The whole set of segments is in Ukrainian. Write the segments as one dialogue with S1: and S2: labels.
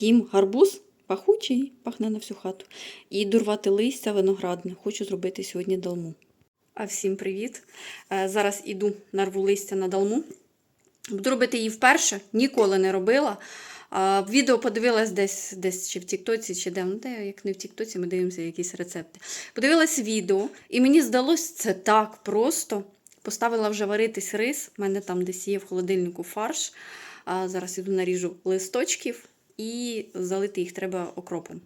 S1: Їм гарбуз пахучий, пахне на всю хату. І дурвати листя виноградне. Хочу зробити сьогодні долму. А всім привіт! Е, Зараз іду нарву листя на долму. Буду робити її вперше, ніколи не робила. Відео подивилась десь, десь чи в Тіктоці, чи де. Ну, де, як не в Тіктоці, ми дивимося якісь рецепти. Подивилась відео, і мені здалось це так просто. Поставила вже варитись рис. У мене там десь є в холодильнику фарш. А, зараз іду наріжу листочків і залити їх треба окропом.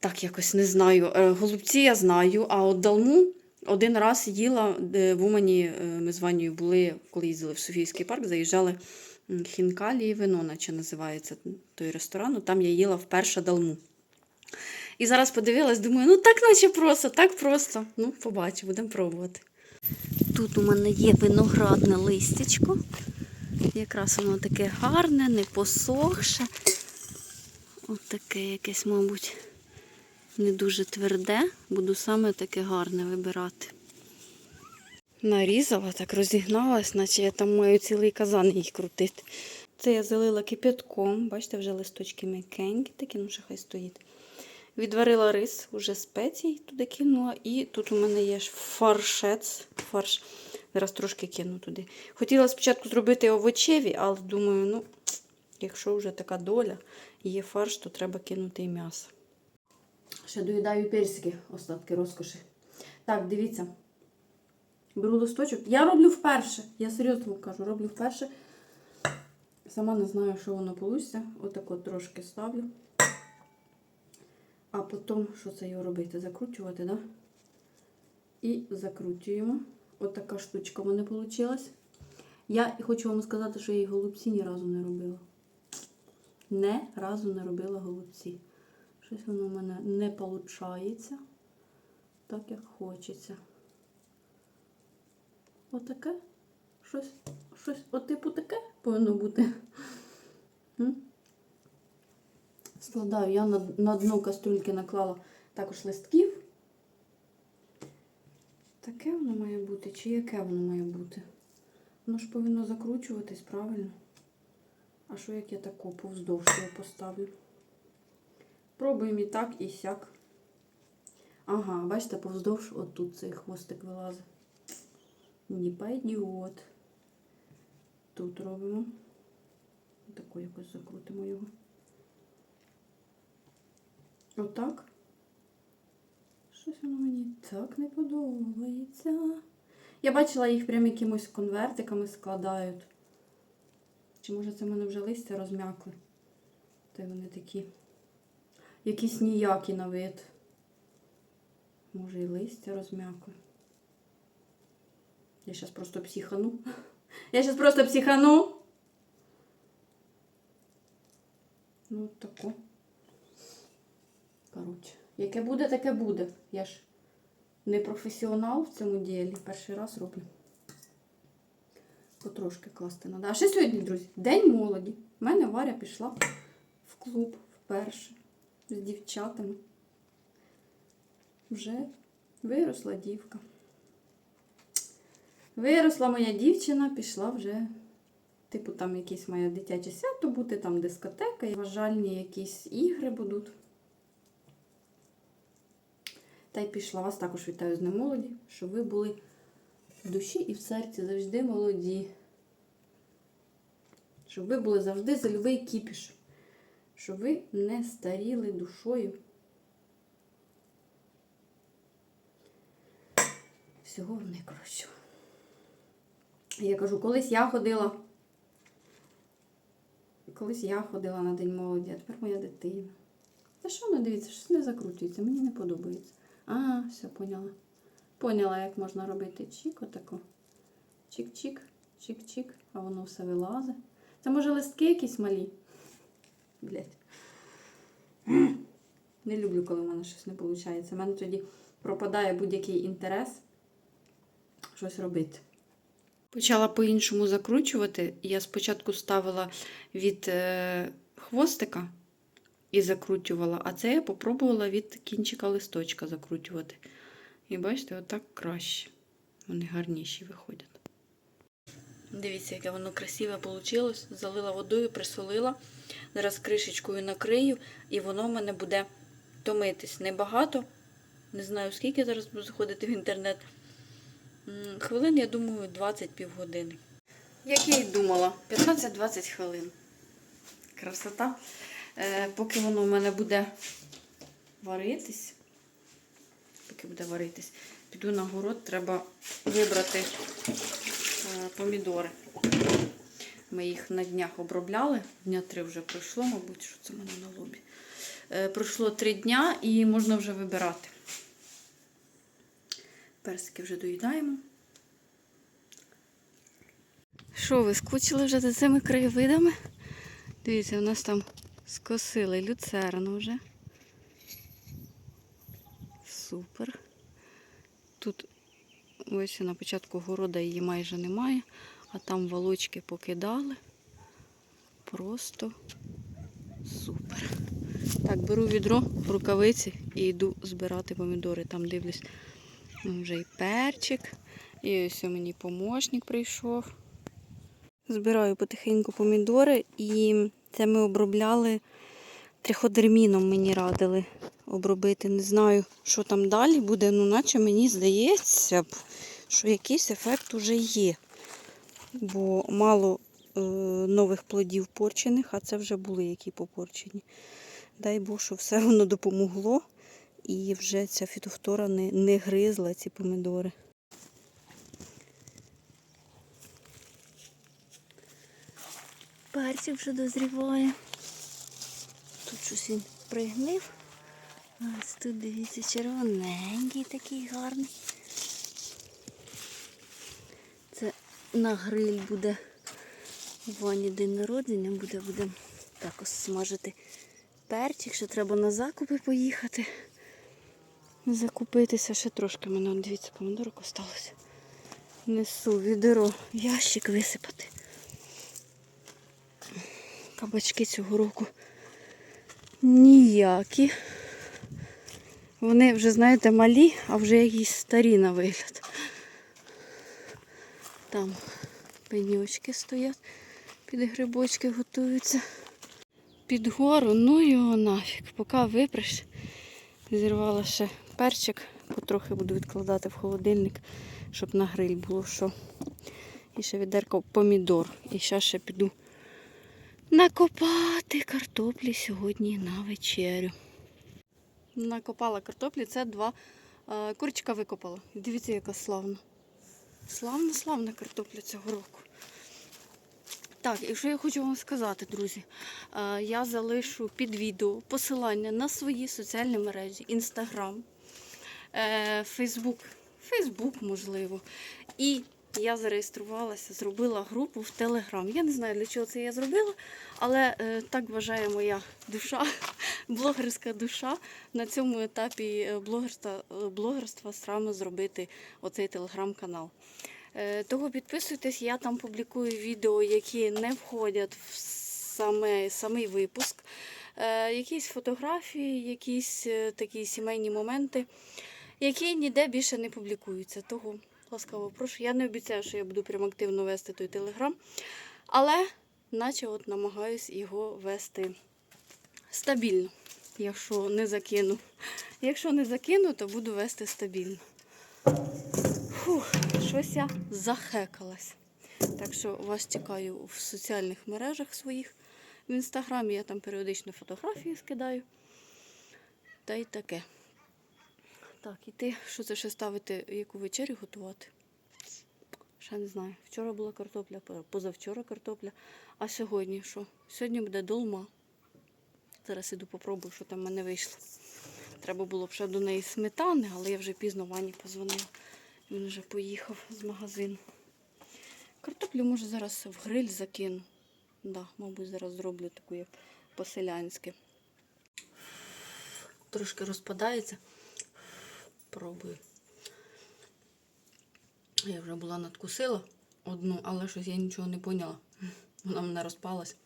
S1: Так, якось не знаю. Е, Голубці я знаю, а от далму один раз їла в Умані. е, Ми з Ванею були, коли їздили в Софійський парк, заїжджали хінкалі і вино, наче називається той ресторан. ну, Там я їла вперше далму. І зараз подивилась, думаю, ну так наче просто, так просто. Ну, побачу, будемо пробувати. Тут у мене є виноградне листячко. Якраз воно таке гарне, не посохше. От таке якесь, мабуть, не дуже тверде. Буду саме таке гарне вибирати. Нарізала, так розігналась, наче я там маю цілий казан їх крутити. Це я залила кипятком. Бачите, вже листочки м'якенькі, такі, ну ще хай стоїть. Відварила рис, уже спецій туди кинула. І тут у мене є ж фаршець. Фарш. Зараз трошки кину туди. Хотіла спочатку зробити овочеві, але думаю, ну, якщо вже така доля, є фарш, то треба кинути і м'ясо. Ще доїдаю персики, остатки розкоші. Так, дивіться. Беру листочок. Я роблю вперше. Я серйозно кажу, роблю вперше. Сама не знаю, що воно вийде. Отак от трошки ставлю. А потім, що це його робити? Закручувати, так? Да? І закручуємо. Отака штучка в мене вийшла. Я хочу вам сказати, що я і голубці ні разу не робила. Не разу не робила голубці. Щось воно в мене не виходить так, як хочеться. Отаке? Щось, щось, от типу таке повинно бути. Складаю, я на, на дно кастрюльки наклала також листків. Таке воно має бути, чи яке воно має бути? Воно ж повинно закручуватись правильно. А що як я таку повздовж його поставлю? Пробуємо і так, і сяк. Ага, бачите, повздовж отут цей хвостик вилазить. Не пойдет. Тут робимо. Таку якось закрутимо його. Отак. Воно мені так не подобається. Я бачила, їх прям якимось конвертиками складають. Чи може це в мене вже листя розм'якли? Та й вони такі. Якісь ніякі на вид. Може і листя розм'якли. Я зараз просто психану. Я зараз просто психану. Ну, от тако. Коротше, яке буде, таке буде. Я ж не професіонал в цьому ділі. Перший раз роблю. Потрошки класти треба. А ще сьогодні, друзі, День молоді. У мене Варя пішла в клуб вперше з дівчатами. Вже виросла дівка. Виросла моя дівчина, пішла вже, типу, там якесь моє дитяче свято бути, там дискотека, і вважальні якісь ігри будуть. Та й пішла. Вас також вітаю з Днем молоді, щоб ви були в душі і в серці завжди молоді. Щоб ви були завжди за кіпіш. Щоб ви не старіли душою. Всього вам найкращого. Я кажу, колись я ходила. Колись я ходила на День молоді, а тепер моя дитина. Та що не дивіться, щось не закручується, мені не подобається. А, все, поняла. Поняла, як можна робити чік, отако. Чик-чик, чик-чик, а воно все вилазить. Це може листки якісь малі? Блять. Не люблю, коли в мене щось не виходить. У мене тоді пропадає будь-який інтерес щось робити. Почала по-іншому закручувати. Я спочатку ставила від е, хвостика і закручувала, а це я попробувала від кінчика листочка закручувати. І бачите, отак краще. Вони гарніші виходять. Дивіться, яке воно красиве вийшло. Залила водою, присолила. Зараз кришечкою накрию, і воно в мене буде томитись. Небагато. Не знаю, скільки зараз буду заходити в інтернет. Хвилин, я думаю, 20 півгодини. Як я й думала, 15-20 хвилин. Красота. Е, поки воно в мене буде варитись, поки буде варитись, піду на город, треба вибрати е, помідори. Ми їх на днях обробляли. Дня три вже пройшло, мабуть, що це в мене на лобі. Е, пройшло три дня і можна вже вибирати. Персики вже доїдаємо. Що, ви скучили вже за цими краєвидами? Дивіться, у нас там скосили люцерну вже. Супер. Тут ось на початку города її майже немає, а там волочки покидали. Просто супер. Так, беру відро, рукавиці і йду збирати помідори. Там дивлюсь, вже і перчик. І ось у мені помощник прийшов. Збираю потихеньку помідори і це ми обробляли триходерміном мені радили обробити. Не знаю, що там далі буде, ну наче мені здається, що якийсь ефект уже є. Бо мало е, нових плодів порчених, а це вже були які попорчені. Дай Бог, що все воно допомогло і вже ця фітофтора не, не гризла ці помідори. Персик вже дозріває. Тут щось він пригнив. Ось тут, дивіться, червоненький такий гарний. Це на гриль буде. Вані день народження буде, будемо також смажити перчик, ще треба на закупи поїхати. Закупитися ще трошки мене, дивіться, помидорок осталося. Несу відро, в ящик висипати. Кабачки цього року ніякі. Вони вже, знаєте, малі, а вже якісь старі на вигляд. Там пеньочки стоять, під грибочки готуються. Під гору, ну його нафіг. Поки випреш, зірвала ще перчик, потрохи буду відкладати в холодильник, щоб на гриль було що. І ще відерка помідор. І зараз ще піду накопати картоплі сьогодні на вечерю. Накопала картоплі, це два е, курчика викопала. Дивіться, яка славна. Славна, славна картопля цього року. Так, і що я хочу вам сказати, друзі. Е, я залишу під відео посилання на свої соціальні мережі, Інстаграм, Фейсбук, Фейсбук, можливо. І я зареєструвалася, зробила групу в Телеграм. Я не знаю, для чого це я зробила, але е, так вважає моя душа, блогерська душа. На цьому етапі е, блогерства, е, блогерства саме зробити оцей телеграм-канал. Е, Того підписуйтесь, я там публікую відео, які не входять в саме, самий випуск. Е, Якісь фотографії, якісь е, такі сімейні моменти, які ніде більше не публікуються. Того ласкаво прошу. Я не обіцяю, що я буду прям активно вести той телеграм, але наче от намагаюсь його вести стабільно, якщо не закину. Якщо не закину, то буду вести стабільно. Фух, щось я захекалась. Так що вас чекаю в соціальних мережах своїх. В інстаграмі я там періодично фотографії скидаю. Та й таке. Так, іти, що це ще ставити, яку вечерю готувати? Ще не знаю. Вчора була картопля, позавчора картопля. А сьогодні що? Сьогодні буде долма. Зараз іду попробую, що там в мене вийшло. Треба було б ще до неї сметани, але я вже пізно Вані позвонила. Він вже поїхав з магазину. Картоплю може зараз в гриль закину. Да, мабуть, зараз зроблю таку, як по-селянськи. Трошки розпадається. Пробую. Я вже була надкусила одну, але щось я нічого не поняла. Вона мене розпалась.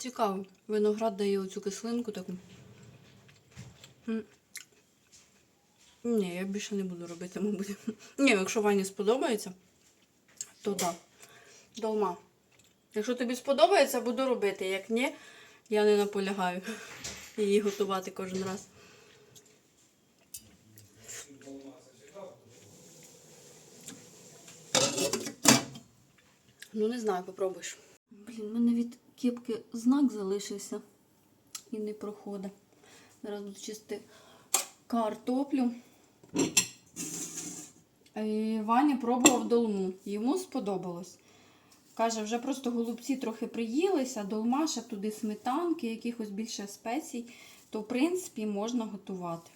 S1: Цікаво. Виноград дає оцю кислинку таку. М. Ні, я більше не буду робити, мабуть. Ні, якщо Вані сподобається, то так. Долма. Якщо тобі сподобається, буду робити. Як ні, я не наполягаю її готувати кожен раз. Ну, не знаю, попробуєш. Блін, в мене від кепки знак залишився і не проходить. Зараз буду чистити картоплю. Е, Ваня пробував долму. Йому сподобалось. Каже, вже просто голубці трохи приїлися, долма ще туди сметанки, якихось більше спецій, то в принципі можна готувати.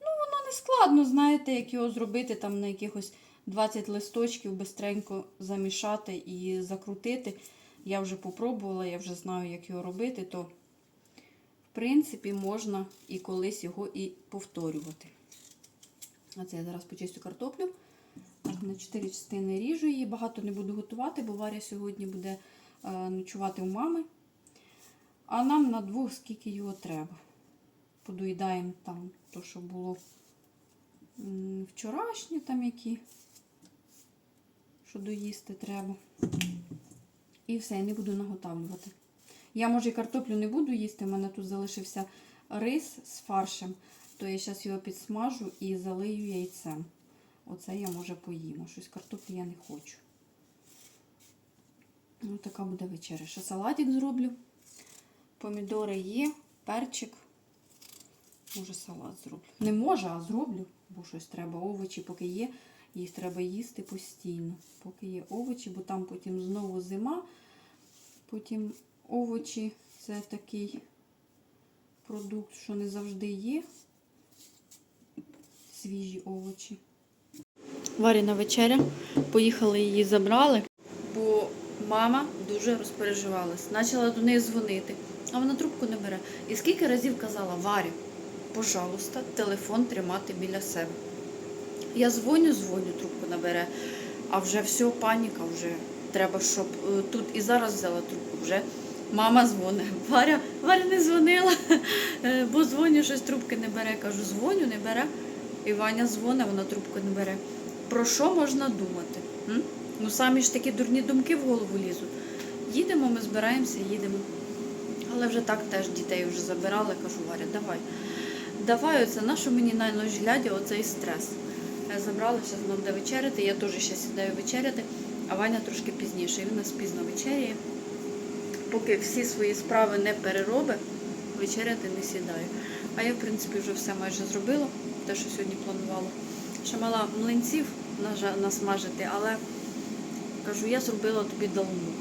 S1: Ну, воно не складно, знаєте, як його зробити там на якихось 20 листочків, бистренько замішати і закрутити. Я вже попробувала, я вже знаю, як його робити, то в принципі можна і колись його і повторювати. А це я зараз почистю картоплю. На 4 частини ріжу її. Багато не буду готувати, бо Варя сьогодні буде е, ночувати у мами. А нам на двох скільки його треба. Подоїдаємо там то, що було вчорашнє, там які, що доїсти треба. І все, я не буду наготавлювати. Я, може, і картоплю не буду їсти, у мене тут залишився рис з фаршем, то я зараз його підсмажу і залию яйцем. Оце я може поїм. Щось картоплі я не хочу. Ось така буде вечеря. Ще салатик зроблю. Помідори є, перчик. Може, салат зроблю. Не може, а зроблю, бо щось треба. Овочі, поки є, їх треба їсти постійно. Поки є овочі, бо там потім знову зима. Потім овочі це такий продукт, що не завжди є. Свіжі овочі. Варіна вечеря. Поїхали її забрали, бо мама дуже розпереживалась. Почала до неї дзвонити, а вона трубку не бере. І скільки разів казала, Варя, пожалуйста, телефон тримати біля себе. Я дзвоню, дзвоню, трубку не бере, а вже все, паніка, вже треба, щоб е, тут і зараз взяла трубку. Вже мама дзвонить. Варя, Варя не дзвонила, е, бо дзвоню, щось трубки не бере. Кажу, дзвоню, не бере. І Ваня дзвонить, вона трубку не бере. Про що можна думати? М? Ну самі ж такі дурні думки в голову лізуть. Їдемо, ми збираємося, їдемо. Але вже так теж дітей вже забирали, кажу, Варя, давай. Давай, оце нащо мені на ніч глядя оцей стрес. Я забрала, зараз вона буде вечеряти, я теж ще сідаю вечеряти, а Ваня трошки пізніше. Він нас пізно вечеряє. Поки всі свої справи не переробить, вечеряти не сідаю. А я, в принципі, вже все майже зробила, те, що сьогодні планувала. Ще мала млинців насмажити, але кажу, я зробила тобі долму.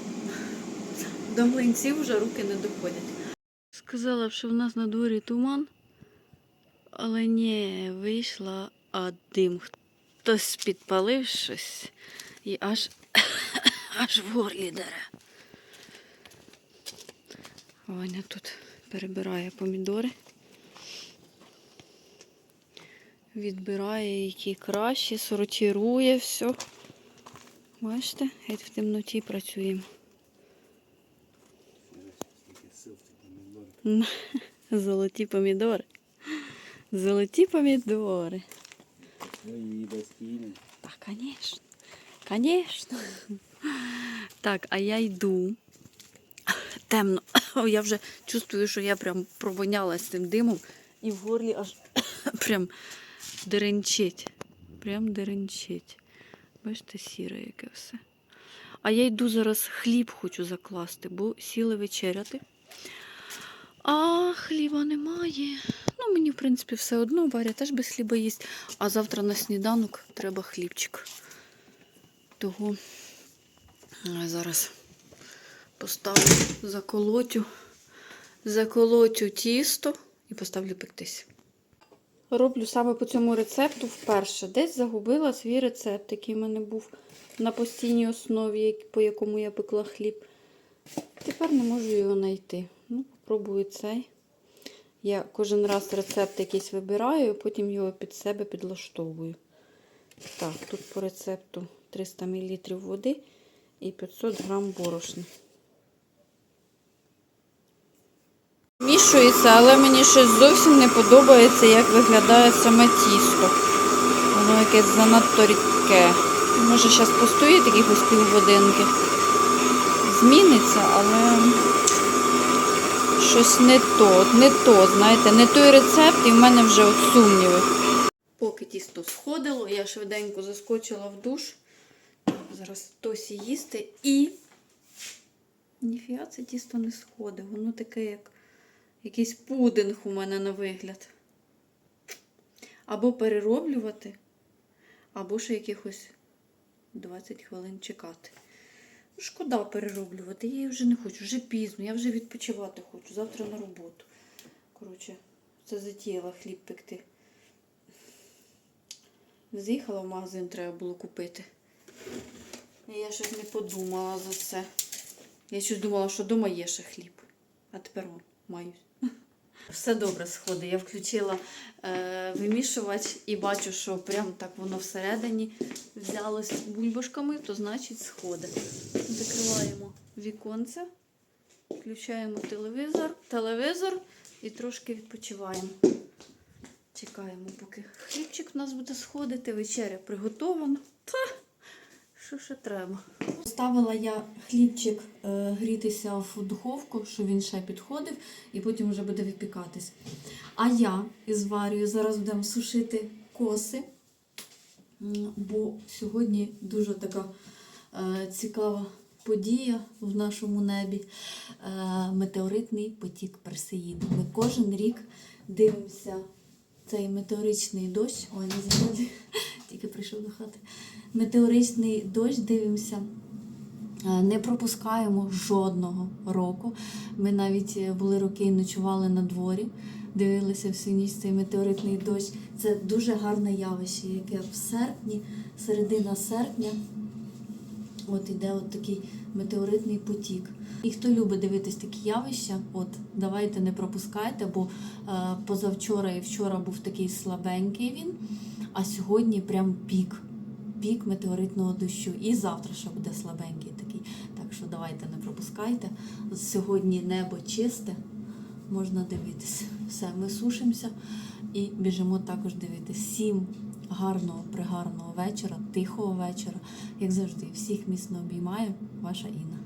S1: До млинців вже руки не доходять. Сказала, що в нас на дворі туман, але ні, вийшла, а дим. Хтось підпалив щось і аж, аж в горлі дере. Ваня тут перебирає помідори. Відбирає, які кращі, сортирує все. Бачите, геть в темноті працюємо. Золоті помідори. Золоті помідори. Так, звісно. Звісно. Так, а я йду. Темно. Я вже чувствую, що я прям провонялась цим димом і в горлі аж прям деренчить. Прям деренчить. Бачите, сіре яке все. А я йду зараз хліб хочу закласти, бо сіли вечеряти. А хліба немає. Ну, мені, в принципі, все одно. Варя теж без хліба їсть. А завтра на сніданок треба хлібчик. Того е, зараз поставлю заколотю, заколотю тісто і поставлю пектись. Роблю саме по цьому рецепту вперше. Десь загубила свій рецепт, який в мене був на постійній основі, по якому я пекла хліб. Тепер не можу його знайти. Ну, попробую цей. Я кожен раз рецепт якийсь вибираю, потім його під себе підлаштовую. Так, тут по рецепту 300 мл води і 500 грам борошна. Між але мені щось зовсім не подобається, як виглядає саме тісто. Воно якесь занадто рідке. Може, зараз постоїть якихось півгодинки. Зміниться, але щось не то, не то, знаєте, не той рецепт, і в мене вже от сумніви. Поки тісто сходило, я швиденько заскочила в душ. Зараз тосі їсти і. Ніфіга це тісто не сходить. Воно таке, як якийсь пудинг у мене на вигляд. Або перероблювати, або ще якихось 20 хвилин чекати. Ну, Шкода перероблювати. Я її вже не хочу, вже пізно, я вже відпочивати хочу. Завтра на роботу. Коротше, це затіяла хліб пекти. Не заїхала в магазин, треба було купити. Я щось не подумала за це. Я щось думала, що вдома є ще хліб. А тепер маю. Все добре сходить. Я включила е, вимішувач і бачу, що прям так воно всередині взялось бульбашками, то значить сходить. Закриваємо віконце, включаємо телевізор, телевізор і трошки відпочиваємо. Чекаємо, поки хлібчик у нас буде сходити, вечеря приготована. Та, що ще треба? Ставила я хлібчик е, грітися в духовку, щоб він ще підходив, і потім вже буде випікатись. А я із Варією зараз будемо сушити коси, бо сьогодні дуже така е, цікава подія в нашому небі. Е, метеоритний потік Персеїду. Ми кожен рік дивимося цей метеоричний дощ. Ой, не тільки прийшов до хати. Метеоричний дощ дивимося. Е, Не пропускаємо жодного року. Ми навіть е, були роки і ночували на дворі, дивилися всю ніч цей метеоритний дощ. Це дуже гарне явище, яке в серпні, середина серпня, от іде от такий метеоритний потік. І хто любить дивитись такі явища, от давайте не пропускайте, бо е, позавчора і вчора був такий слабенький він, а сьогодні прям пік. Пік метеоритного дощу. І завтра ще буде слабенький що давайте не пропускайте. Сьогодні небо чисте, можна дивитись. Все, ми сушимося і біжимо також дивитись. Всім гарного, пригарного вечора, тихого вечора. Як завжди, всіх міцно обіймаю, ваша Інна.